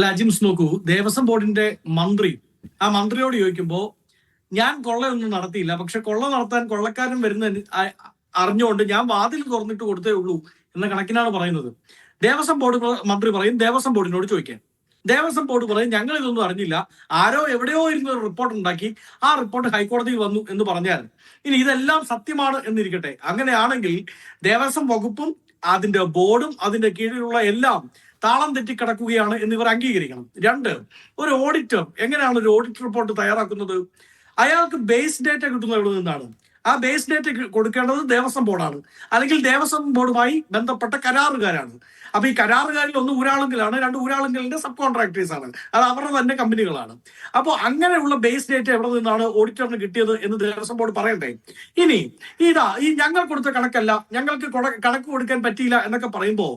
അല്ല അജിംസ് നോക്കൂ. ദേവസ്വം ബോർഡിന്റെ മന്ത്രി. ആ മന്ത്രിയോട് ചോദിക്കുമ്പോ ഞാൻ കൊള്ളയൊന്നും നടത്തിയില്ല. പക്ഷെ കൊള്ള നടത്താൻ കൊള്ളക്കാരൻ വരുന്ന അറിഞ്ഞുകൊണ്ട് ഞാൻ വാതിൽ തുറന്നിട്ട് കൊടുത്തേ ഉള്ളൂ എന്ന കണക്കിനാണ് പറയുന്നത്. ദേവസ്വം ബോർഡ് മന്ത്രി പറയും ദേവസ്വം ബോർഡിനോട് ചോദിക്കാൻ. ദേവസ്വം ബോർഡ് പറയും ഞങ്ങൾ ഇതൊന്നും അറിഞ്ഞില്ല. ആരോ എവിടെയോ ഇരുന്ന് ഒരു റിപ്പോർട്ട് ഉണ്ടാക്കി. ആ റിപ്പോർട്ട് ഹൈക്കോടതിയിൽ വന്നു എന്ന് പറഞ്ഞാൽ. ഇനി ഇതെല്ലാം സത്യമാണ് എന്നിരിക്കട്ടെ. അങ്ങനെയാണെങ്കിൽ ദേവസ്വം വകുപ്പും അതിന്റെ ബോർഡും അതിന്റെ കീഴിലുള്ള എല്ലാം താളം തെറ്റിക്കിടക്കുകയാണ് ഇവർ അംഗീകരിക്കണം. രണ്ട് ഒരു ഓഡിറ്റർ എങ്ങനെയാണ് ഒരു ഓഡിറ്റ് റിപ്പോർട്ട് തയ്യാറാക്കുന്നത്? അയാൾക്ക് ബേസ് ഡേറ്റ കിട്ടുന്നത് എവിടെ നിന്നാണ്? ആ ബേസ് ഡേറ്റ് കൊടുക്കേണ്ടത് ദേവസ്വം ബോർഡാണ് അല്ലെങ്കിൽ ദേവസ്വം ബോർഡുമായി ബന്ധപ്പെട്ട കരാറുകാരാണ്. അപ്പൊ ഈ കരാറുകാരിൽ ഒന്ന് ഊരാളുങ്കലാണ് രണ്ട് ഊരാളുങ്കലിന്റെ സബ് കോൺട്രാക്ടേഴ്സ് ആണ്. അത് അവരുടെ തന്നെ കമ്പനികളാണ്. അപ്പോൾ അങ്ങനെയുള്ള ബേസ് ഡേറ്റ് എവിടെ നിന്നാണ് ഓഡിറ്ററിന് കിട്ടിയത് എന്ന് ദേവസ്വം ബോർഡ് പറയണ്ടേ? ഇനി ഇതാ ഈ ഞങ്ങൾ കൊടുത്ത കണക്കല്ല ഞങ്ങൾക്ക് കണക്ക് കൊടുക്കാൻ പറ്റിയില്ല എന്നൊക്കെ പറയുമ്പോൾ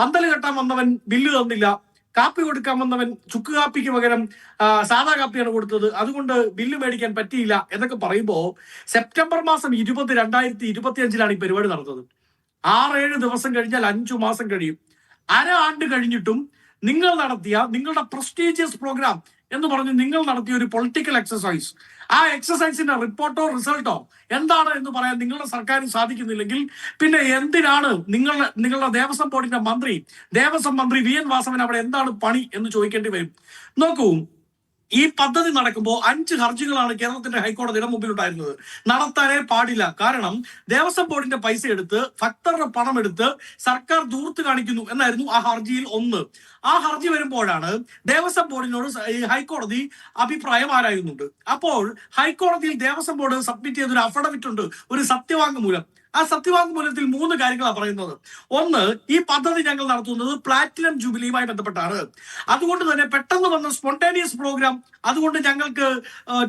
പന്തൽ കെട്ടാൻ വന്നവൻ ബില്ല് തന്നില്ല കാപ്പി കൊടുക്കാൻ വന്നവൻ ചുക്ക് കാപ്പിക്ക് പകരം സാധാ കാപ്പിയാണ് കൊടുത്തത്. അതുകൊണ്ട് ബില്ല് മേടിക്കാൻ പറ്റിയില്ല എന്നൊക്കെ പറയുമ്പോൾ സെപ്റ്റംബർ മാസം ഇരുപത് രണ്ടായിരത്തി ഇരുപത്തി അഞ്ചിലാണ് ഈ പരിപാടി നടന്നത്. ആറേഴ് ദിവസം കഴിഞ്ഞാൽ അഞ്ചു മാസം കഴിയും. അര ആണ്ട് കഴിഞ്ഞിട്ടും നിങ്ങൾ നടത്തിയ നിങ്ങളുടെ പ്രസ്റ്റീജിയസ് പ്രോഗ്രാം എന്ന് പറഞ്ഞ് നിങ്ങൾ നടത്തിയ ഒരു പൊളിറ്റിക്കൽ എക്സസൈസ് ആ എക്സസൈസിന്റെ റിപ്പോർട്ടോ റിസൾട്ടോ എന്താണ് എന്ന് പറയാൻ നിങ്ങളുടെ സർക്കാരിന് സാധിക്കുന്നില്ലെങ്കിൽ പിന്നെ എന്തിനാണ് നിങ്ങൾ നിങ്ങളുടെ ദേവസ്വം ബോർഡിന്റെ മന്ത്രി ദേവസ്വം മന്ത്രി വി എൻ വാസവൻ അവിടെ എന്താണ് പണി എന്ന് ചോദിക്കേണ്ടി വരും? നോക്കൂ ഈ പദ്ധതി നടക്കുമ്പോൾ അഞ്ച് ഹർജികളാണ് കേരളത്തിന്റെ ഹൈക്കോടതിയുടെ മുമ്പിൽ ഉണ്ടായിരുന്നത് നടത്താനേ പാടില്ല. കാരണം ദേവസ്വം ബോർഡിന്റെ പൈസ എടുത്ത് ഭക്തരുടെ പണം എടുത്ത് സർക്കാർ ദൂർത്ത് കാണിക്കുന്നു എന്നായിരുന്നു ആ ഹർജിയിൽ ഒന്ന്. ആ ഹർജി വരുമ്പോഴാണ് ദേവസ്വം ബോർഡിനോട് ഹൈക്കോടതി അഭിപ്രായം ആരായുന്നുണ്ട്. അപ്പോൾ ഹൈക്കോടതിയിൽ ദേവസ്വം ബോർഡ് സബ്മിറ്റ് ചെയ്ത ഒരു അഫിഡവിറ്റ് ഉണ്ട്. ഒരു സത്യവാങ്മൂലം. ആ സത്യവാങ്മൂലത്തിൽ മൂന്ന് കാര്യങ്ങളാണ് പറയുന്നത്. ഒന്ന് ഈ പദ്ധതി ഞങ്ങൾ നടത്തുന്നത് പ്ലാറ്റിനം ജൂബിലിയുമായി ബന്ധപ്പെട്ടാണ്. അതുകൊണ്ട് തന്നെ പെട്ടെന്ന് വന്ന സ്പോണ്ടേനിയസ് പ്രോഗ്രാം അതുകൊണ്ട് ഞങ്ങൾക്ക്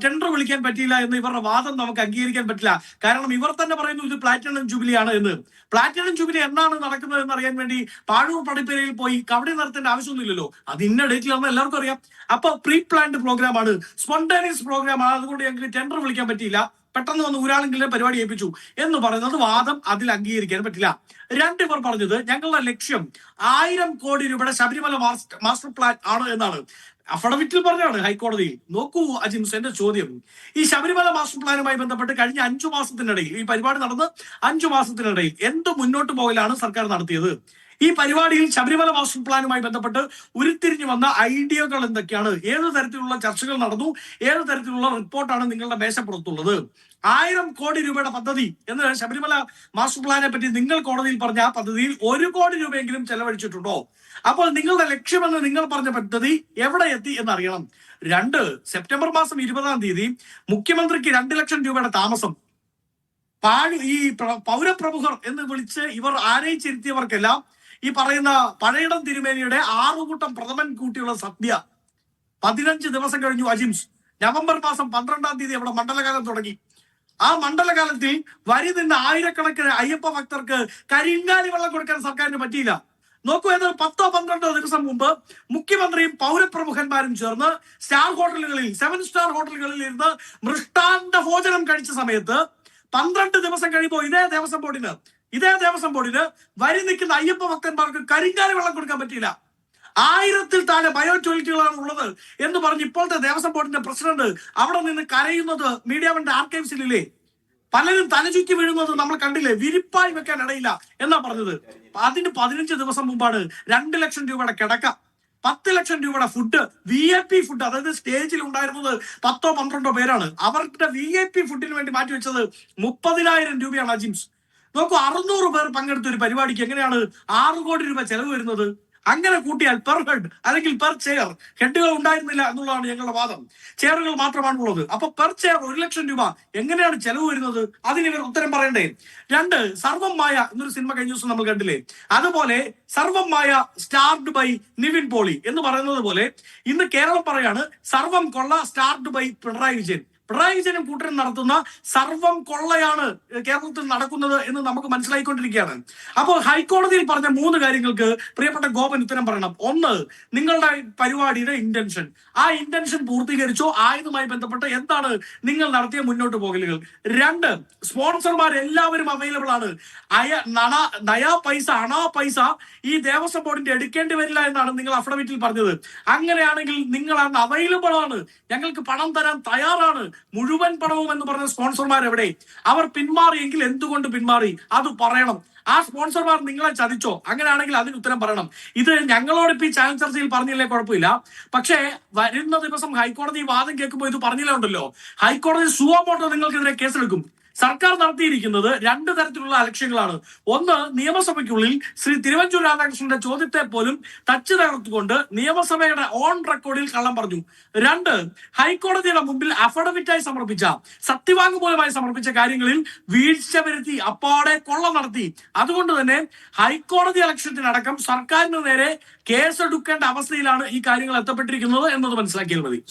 ടെൻഡർ വിളിക്കാൻ പറ്റിയില്ല എന്ന് ഇവരുടെ വാദം നമുക്ക് അംഗീകരിക്കാൻ പറ്റില്ല. കാരണം ഇവർ തന്നെ പറയുന്നു ഇത് പ്ലാറ്റിനം ജൂബിലിയാണ് എന്ന്. പ്ലാറ്റിനം ജൂബിലി എന്നാണ് നടക്കുന്നത് എന്ന് അറിയാൻ വേണ്ടി പാഴൂർ പടിപ്പേരയിൽ പോയി കവടി നടത്തേണ്ട ആവശ്യമൊന്നുമില്ലല്ലോ. അത് ഇന്ന ഡേറ്റിലാണെന്ന് എല്ലാവർക്കും അറിയാം. അപ്പൊ പ്രീ പ്ലാൻഡ് പ്രോഗ്രാം ആണ്. സ്പോണ്ടേനിയസ് പ്രോഗ്രാം ആണ്. അതുകൊണ്ട് ഞങ്ങൾക്ക് ടെൻഡർ വിളിക്കാൻ പറ്റിയില്ല. പെട്ടെന്ന് വന്ന് ഊരാളെങ്കിലും പരിപാടി ഏൽപ്പിച്ചു എന്ന് പറയുന്നത് വാദം അതിൽ അംഗീകരിക്കാൻ പറ്റില്ല. രണ്ടു പേർ പറഞ്ഞത് ഞങ്ങളുടെ ലക്ഷ്യം ആയിരം കോടി രൂപയുടെ ശബരിമല മാസ്റ്റർ പ്ലാൻ ആണ് എന്നാണ്. അഫഡവിറ്റിൽ പറഞ്ഞാണ് ഹൈക്കോടതിയിൽ. നോക്കൂ അജിംസ് എന്റെ ചോദ്യം. ഈ ശബരിമല മാസ്റ്റർ പ്ലാനുമായി ബന്ധപ്പെട്ട് കഴിഞ്ഞ അഞ്ചു മാസത്തിനിടയിൽ ഈ പരിപാടി നടന്ന് അഞ്ചു മാസത്തിനിടയിൽ എന്ത് മുന്നോട്ട് പോകലാണ് സർക്കാർ നടത്തിയത്? ഈ പരിപാടിയിൽ ശബരിമല മാസ്റ്റർ പ്ലാനുമായി ബന്ധപ്പെട്ട് ഉരുത്തിരിഞ്ഞു വന്ന ഐഡിയകൾ എന്തൊക്കെയാണ്? ഏത് തരത്തിലുള്ള ചർച്ചകൾ നടന്നു? ഏത് തരത്തിലുള്ള റിപ്പോർട്ടാണ് നിങ്ങളുടെ മേശപ്പുറത്തുള്ളത്? ആയിരം കോടി രൂപയുടെ പദ്ധതി എന്ന് ശബരിമല മാസ്റ്റർ പ്ലാനെ പറ്റി നിങ്ങൾ കോടതിയിൽ പറഞ്ഞ ആ പദ്ധതിയിൽ ഒരു കോടി രൂപയെങ്കിലും ചെലവഴിച്ചിട്ടുണ്ടോ? അപ്പോൾ നിങ്ങളുടെ ലക്ഷ്യമെന്ന് നിങ്ങൾ പറഞ്ഞ പദ്ധതി എവിടെ എത്തി എന്നറിയണം. രണ്ട് സെപ്റ്റംബർ മാസം ഇരുപതാം തീയതി മുഖ്യമന്ത്രിക്ക് രണ്ട് ലക്ഷം രൂപയുടെ താമസം. പാഴ് ഈ പൗരപ്രമുഖർ എന്ന് വിളിച്ച് ഇവർ ആനയിച്ചിരുത്തിയവർക്കെല്ലാം ഈ പറയുന്ന പഴയടം തിരുമേനിയുടെ ആറുകൂട്ടം പ്രഥമൻ കൂട്ടിയുള്ള സദ്യ പതിനഞ്ച് ദിവസം കഴിഞ്ഞു അജിംസ്. നവംബർ മാസം പന്ത്രണ്ടാം തീയതി അവിടെ മണ്ഡലകാലം തുടങ്ങി. ആ മണ്ഡലകാലത്തിൽ വരി നിന്ന് ആയിരക്കണക്കിന് അയ്യപ്പ ഭക്തർക്ക് കരിങ്കാലി വെള്ളം കൊടുക്കാൻ സർക്കാരിന് പറ്റിയില്ല. നോക്കൂ എന്നാൽ പത്തോ പന്ത്രണ്ടോ ദിവസം മുമ്പ് മുഖ്യമന്ത്രിയും പൗരപ്രമുഖന്മാരും ചേർന്ന് സ്റ്റാർ ഹോട്ടലുകളിൽ സെവൻ സ്റ്റാർ ഹോട്ടലുകളിൽ ഇരുന്ന് മൃഷ്ടാന്ത ഭോജനം കഴിച്ച സമയത്ത് പന്ത്രണ്ട് ദിവസം കഴിയുമ്പോൾ ഇതേ ദേവസ്വം ബോർഡിന് ഇതേ ദേവസ്വം ബോർഡിന് വരി നിൽക്കുന്ന അയ്യപ്പ ഭക്തന്മാർക്ക് കരിങ്കാലി വെള്ളം കൊടുക്കാൻ പറ്റിയില്ല. ആയിരത്തിൽ താഴെ ബയോ ടോയ്ലറ്റുകളാണ് ഉള്ളത് എന്ന് പറഞ്ഞ് ഇപ്പോഴത്തെ ദേവസ്വം ബോർഡിന്റെ പ്രസിഡന്റ് അവിടെ നിന്ന് കരയുന്നത് മീഡിയ വന്റെ ആർക്കൈവ്സിലില്ലേ പലരും തലചുറ്റി വീഴുന്നത് നമ്മൾ കണ്ടില്ലേ? വിരിപ്പായി വെക്കാൻ ഇടയില്ല എന്നാ പറഞ്ഞത്. അതിന് പതിനഞ്ച് ദിവസം മുമ്പാണ് രണ്ട് ലക്ഷം രൂപയുടെ കിടക്ക പത്ത് ലക്ഷം രൂപയുടെ food V I P food അതായത് സ്റ്റേജിൽ ഉണ്ടായിരുന്നത് പത്തോ പന്ത്രണ്ടോ പേരാണ്. അവരുടെ വി ഐ പി ഫുഡിന് വേണ്ടി മാറ്റിവെച്ചത് മുപ്പതിനായിരം രൂപയാണ് അജിംസ് നോക്കൂ അറുന്നൂറ് പേർ പങ്കെടുത്ത ഒരു പരിപാടിക്ക് എങ്ങനെയാണ് ആറ് കോടി രൂപ ചെലവ് വരുന്നത്? അങ്ങനെ കൂട്ടിയാൽ പെർ ഹെഡ് അല്ലെങ്കിൽ പെർ ചെയർ ഹെഡുകൾ ഉണ്ടായിരുന്നില്ല എന്നുള്ളതാണ് ഞങ്ങളുടെ വാദം. ചെയറുകൾ മാത്രമാണ് ഉള്ളത്. അപ്പൊ പെർ ചെയർ ഒരു ലക്ഷം രൂപ എങ്ങനെയാണ് ചെലവ് വരുന്നത്? അതിന് ഇവർ ഉത്തരം പറയണ്ടേ? രണ്ട് സർവം മായ എന്നൊരു സിനിമ കഴിഞ്ഞ ദിവസം നമ്മൾ കണ്ടില്ലേ? അതുപോലെ സർവം മായ സ്റ്റാർഡ് ബൈ നിവിൻ പോളി എന്ന് പറയുന്നത് പോലെ ഇന്ന് കേരളം പറയാണ് സർവം കൊള്ള സ്റ്റാർഡ് ബൈ പിണറായി വിജയൻ. പിണറായി വിജയനും കൂട്ടരും നടത്തുന്ന സർവം കൊള്ളയാണ് കേരളത്തിൽ നടക്കുന്നത് എന്ന് നമുക്ക് മനസ്സിലായിക്കൊണ്ടിരിക്കുകയാണ്. അപ്പോൾ ഹൈക്കോടതിയിൽ പറഞ്ഞ മൂന്ന് കാര്യങ്ങൾക്ക് പ്രിയപ്പെട്ട ഗോപൻ ഉത്തരം പറയണം. ഒന്ന് നിങ്ങളുടെ പരിപാടിയുടെ ഇന്റൻഷൻ ആ ഇന്റൻഷൻ പൂർത്തീകരിച്ചോ ആയതുമായി ബന്ധപ്പെട്ട് എന്താണ് നിങ്ങൾ നടത്തിയ മുന്നോട്ട് പോകലുകൾ? രണ്ട് സ്പോൺസർമാർ എല്ലാവരും അവൈലബിൾ ആണ്. അയ നണ നയാ പൈസ അണാ പൈസ ഈ ദേവസ്വം ബോർഡിന്റെ എടുക്കേണ്ടി വരില്ല എന്നാണ് നിങ്ങൾ അഫിഡവിറ്റിൽ പറഞ്ഞത്. അങ്ങനെയാണെങ്കിൽ നിങ്ങൾ അന്ന് അവൈലബിൾ ആണ്. ഞങ്ങൾക്ക് പണം തരാൻ തയ്യാറാണ്. മുഴുവൻ പണവും എന്ന് പറഞ്ഞ സ്പോൺസർമാർ എവിടെ അവർ പിന്മാറിയെങ്കിൽ എന്തുകൊണ്ട് പിന്മാറി? അത് പറയണം. ആ സ്പോൺസർമാർ നിങ്ങളെ ചതിച്ചോ? അങ്ങനെയാണെങ്കിൽ അതിന് ഉത്തരം പറയണം. ഇത് ഞങ്ങളോട് ഇപ്പൊ ഈ ചാനൽ ചർച്ചയിൽ പറഞ്ഞില്ലേ? കുഴപ്പമില്ല. പക്ഷേ വരുന്ന ദിവസം ഹൈക്കോടതി വാദം കേൾക്കുമ്പോൾ ഇത് പറഞ്ഞില്ല ഉണ്ടല്ലോ? ഹൈക്കോടതി സുവമോട്ടോ നിങ്ങൾക്കെതിരെ കേസെടുക്കും. സർക്കാർ നടത്തിയിരിക്കുന്നത് രണ്ട് തരത്തിലുള്ള അലക്ഷ്യങ്ങളാണ്. ഒന്ന് നിയമസഭയ്ക്കുള്ളിൽ ശ്രീ തിരുവഞ്ചൂർ രാധാകൃഷ്ണന്റെ ചോദ്യത്തെ പോലും തച്ചു തകർത്തുകൊണ്ട് നിയമസഭയുടെ ഓൺ റെക്കോർഡിൽ കള്ളം പറഞ്ഞു. രണ്ട് ഹൈക്കോടതിയുടെ മുമ്പിൽ അഫിഡവിറ്റായി സമർപ്പിച്ച സത്യവാങ്മൂലമായി സമർപ്പിച്ച കാര്യങ്ങളിൽ വീഴ്ച വരുത്തി അപ്പാടെ കൊള്ള നടത്തി. അതുകൊണ്ട് തന്നെ ഹൈക്കോടതി അലക്ഷ്യത്തിനടക്കം സർക്കാരിന് നേരെ കേസെടുക്കേണ്ട അവസ്ഥയിലാണ് ഈ കാര്യങ്ങൾ എത്തപ്പെട്ടിരിക്കുന്നത് എന്നത് മനസ്സിലാക്കിയാൽ മതി.